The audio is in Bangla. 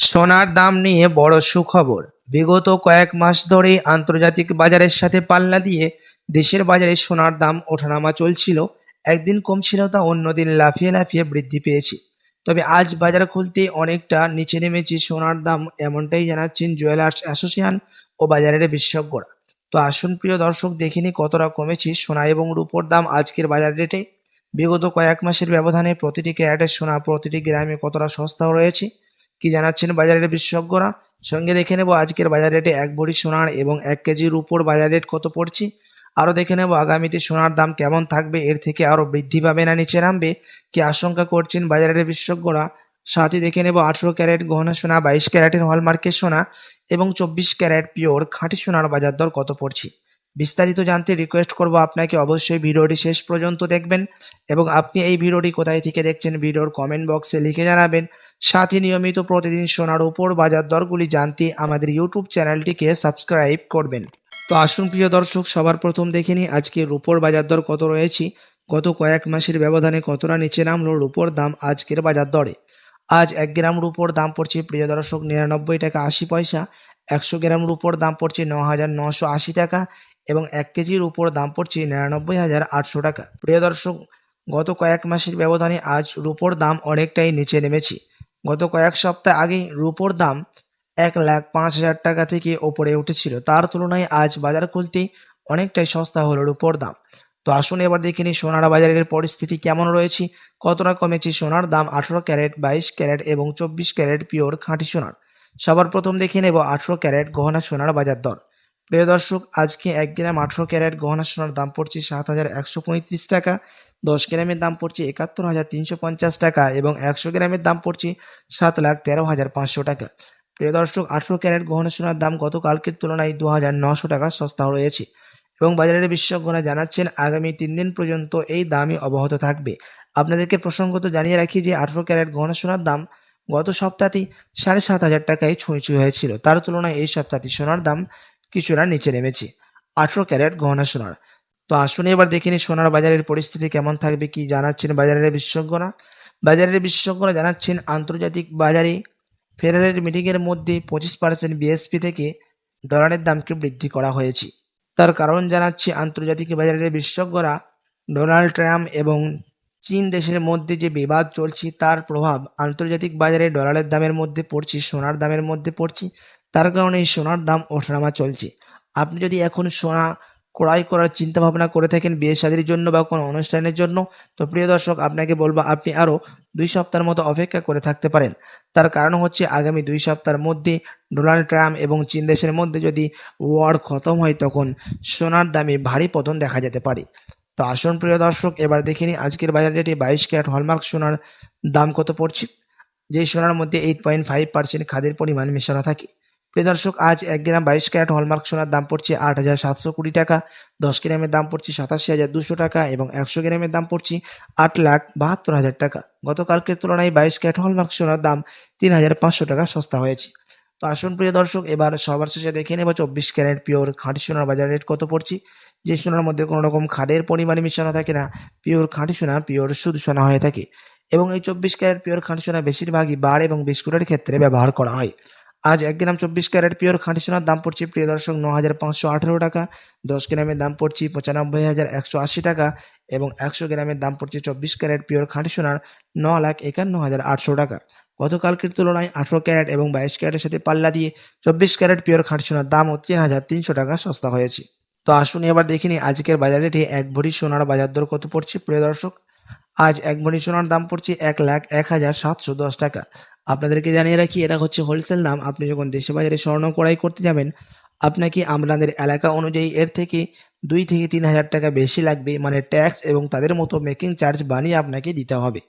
সোনার দাম নিয়ে বড় সুখবর। বিগত কয়েক মাস ধরেই আন্তর্জাতিক বাজারের সাথে পাল্লা দিয়ে দেশের বাজারে সোনার দাম ওঠানামা চলছিল। একদিন কমছিল তা, অন্যদিন লাফিয়ে লাফিয়ে বৃদ্ধি পেয়েছে। তবে আজ বাজার খুলতে অনেকটা নিচে নেমেছে সোনার দাম, এমনটাই জানাচ্ছেন জুয়েলার্স অ্যাসোসিয়েশন ও বাজারের বিশেষজ্ঞরা। তো আসুন প্রিয় দর্শক দেখিনি কতটা কমেছে সোনা এবং রূপোর দাম আজকের বাজার রেটে। বিগত কয়েক মাসের ব্যবধানে প্রতিটি ক্যারেটের সোনা প্রতিটি গ্রামে কতটা সস্তা রয়েছে। কি জানাচ্ছেন বাজারের বিশেষজ্ঞরা? সঙ্গে দেখে নেব আজকের বাজার রেটে এক ভরি সোনার এবং এক কেজির উপর বাজার রেট কত পড়ছে। আরও দেখে নেব আগামীতে সোনার দাম কেমন থাকবে, এর থেকে আরও বৃদ্ধি পাবে না নিচে নামবে, কি আশঙ্কা করছেন বাজারের বিশেষজ্ঞরা? সাথে দেখে নেব আঠেরো ক্যারেট গহনা সোনা, বাইশ ক্যারেটের হলমার্কের সোনা এবং চব্বিশ ক্যারেট পিওর খাঁটি সোনার বাজার দর কত পড়ছে। বিস্তারিত জানতে রিকোয়েস্ট করব আপনাকে। অবশ্যই ভিডিওটি শেষ পর্যন্ত দেখবেন এবং আপনি এই ভিডিওটি কোথায় থেকে দেখছেন ভিডিওর কমেন্ট বক্সে লিখে জানাবেন। সাথে নিয়মিত প্রতিদিন সোনার উপর বাজার দরগুলি জানতে আমাদের ইউটিউব চ্যানেলটিকে সাবস্ক্রাইব করবেন। তো আসুন প্রিয় দর্শক, সবার প্রথম দেখে নিই আজকে রুপোর বাজার দর কত রয়েছে। গত কয়েক মাসের ব্যবধানে কতটা নিচে নামলো রুপোর দাম আজকের বাজার দরে? আজ এক গ্রাম রুপোর দাম পড়ছে, প্রিয় দর্শক, নিরানব্বই টাকা আশি পয়সা। একশো গ্রাম রুপোর দাম পড়ছে ন হাজার নশো আশি টাকা। এবং এক কেজির উপর দাম পড়ছে নিরানব্বই হাজার আটশো টাকা। প্রিয় দর্শক, গত কয়েক মাসের ব্যবধানে আজ রুপোর দাম অনেকটাই নিচে নেমেছে। গত কয়েক সপ্তাহ আগে রুপোর দাম এক লাখ পাঁচ হাজার টাকা থেকে ওপরে উঠেছিল। তার তুলনায় আজ বাজার খুলতে অনেকটাই সস্তা হলো রুপোর দাম। তো আসুন এবার দেখে নিই সোনার বাজারের পরিস্থিতি কেমন রয়েছে। কতটা কমেছে সোনার দাম আঠেরো ক্যারেট, বাইশ ক্যারেট এবং চব্বিশ ক্যারেট পিওর খাঁটি সোনার। সবার প্রথম দেখে নেব আঠেরো ক্যারেট গহনা সোনার বাজার দর। প্রিয় দর্শক, আজকে এক গ্রাম আঠেরো ক্যারেট গহনা সোনার দাম পড়ছে সাত হাজার একশো পঁয়ত্রিশ টাকা, দশ গ্রামের দাম পড়ছে একাত্তর হাজার তিনশো পঞ্চাশ টাকা এবং একশো গ্রামের দাম পড়ছে সাত লাখ তেরো হাজার পাঁচশো টাকা। প্রিয় দর্শক, আঠেরো ক্যারেট গহনা সোনার দাম গতকালকের তুলনায় দু হাজার নশো টাকা সস্তা রয়েছে এবং বাজারের বিশেষজ্ঞরা জানাচ্ছেন, আগামী তিন দিন পর্যন্ত এই দামই অব্যাহত থাকবে। আপনাদেরকে প্রসঙ্গত জানিয়ে রাখি যে আঠেরো ক্যারেট গহনা সোনার দাম গত সপ্তাহতেই সাড়ে সাত হাজার টাকায় ছুঁই হয়েছিল। তার তুলনায় এই সপ্তাহতে সোনার দাম কিছুটা নিচে নেমেছে। আঠেরো ক্যারেট গহনা সোনার। তো আসুন এবার দেখে নিই সোনার বাজারের পরিস্থিতি কেমন থাকবে, কি জানাচ্ছেন বাজারের বিশেষজ্ঞরা? বাজারের বিশেষজ্ঞরা জানাচ্ছেন, আন্তর্জাতিক বাজারে ফেডারেল মিটিংয়ের মধ্যে পঁচিশ পার্সেন্ট বিএসপি থেকে ডলারের দামকে বৃদ্ধি করা হয়েছে? তার কারণ জানাচ্ছে, আন্তর্জাতিক বাজারের বিশেষজ্ঞরা ডোনাল্ড ট্রাম্প এবং চীন দেশের মধ্যে যে বিবাদ চলছে, তার প্রভাব আন্তর্জাতিক বাজারে ডলারের দামের মধ্যে পড়ছে, সোনার দামের মধ্যে পড়ছে। তার কারণে এই সোনার দাম ওঠানামা চলছে। আপনি যদি এখন সোনা ক্রয় করার চিন্তা ভাবনা করে থাকেন বিয়ে শাদির জন্য বা কোনো অনুষ্ঠানের জন্য, তো প্রিয় দর্শক, আপনাকে বলব আপনি আরও দুই সপ্তাহের মতো অপেক্ষা করে থাকতে পারেন। তার কারণ হচ্ছে আগামী দুই সপ্তাহের মধ্যে ডোনাল্ড ট্রাম্প এবং চীন দেশের মধ্যে যদি ওয়ার খতম হয়, তখন সোনার দামে ভারী পতন দেখা যেতে পারে। তো আসুন প্রিয় দর্শক, এবার দেখে নিই আজকের বাজার রেটে বাইশ ক্যারেট হলমার্ক সোনার দাম কত পড়ছে? যেই সোনার মধ্যে এইট পয়েন্ট ফাইভ পার্সেন্ট খাদের পরিমাণ মেশানো থাকে। প্রিয় দর্শক, আজ এক গ্রাম বাইশ ক্যারেট হলমার্ক সোনার দাম পড়ছে আট হাজার সাতশো কুড়ি টাকা, দশ গ্রামের দাম পড়ছে সাতাশি হাজার দুশো টাকা এবং একশো গ্রামের দাম পড়ছে আট লাখ বাহাত্তর হাজার টাকা। গতকালকের তুলনায় বাইশ ক্যারেট হলমার্ক সোনার দাম তিন হাজার পাঁচশো টাকা সস্তা হয়েছে। তো আসুন প্রিয় দর্শক, এবার সবার শেষে দেখে নেব চব্বিশ ক্যারেট পিওর খাঁটি সোনার বাজার রেট কত পড়ছে। যে সোনার মধ্যে কোনো রকম খাদের পরিমাণে মিশানো থাকে না, পিওর খাঁটি সোনা, পিওর শুধু সোনা হয়ে থাকে। এবং এই চব্বিশ ক্যারেট পিওর খাঁটি সোনা বেশিরভাগই বার এবং বিস্কুটের ক্ষেত্রে ব্যবহার করা হয়। আজ এক গ্রাম চব্বিশ ক্যারেট পিওর খাঁটি সোনার দাম পড়ছে প্রিয় দর্শক ন হাজার পাঁচশো আঠেরো টাকা। দশ গ্রামের দাম পড়ছে পঁচানব্বই হাজার একশো আশি টাকা এবং একশো গ্রামের দাম পড়ছে চব্বিশ ক্যারেট পিওর খাঁটি সোনার ন লাখ একান্ন হাজার আটশো টাকা। গতকালকের তুলনায় আঠেরো ক্যারেট এবং বাইশ ক্যারেটের সাথে পাল্লা দিয়ে চব্বিশ ক্যারেট পিওর খাঁটি সোনার দামও তিন হাজার তিনশো টাকা সস্তা হয়েছে। তো আসুন এবার দেখে নিই আজকের বাজার এক ভরি সোনার বাজার দর কত পড়ছে প্রিয় দর্শক। আজ এক ভরি সোনার দাম পড়ছে এক লাখ এক হাজার সাতশো দশ টাকা। আপনাদেরকে জানিয়ে রাখি এটা হচ্ছে হোলসেল দাম। আপনি যখন দেশে বাজারে স্বর্ণ ক্রয় করতে যাবেন, আপনাকে আপনাদের এলাকা অনুযায়ী এর থেকে দুই থেকে তিন হাজার টাকা বেশি লাগবে। মানে ট্যাক্স এবং তাদের মতো মেকিং চার্জ বানিয়ে আপনাকে দিতে হবে।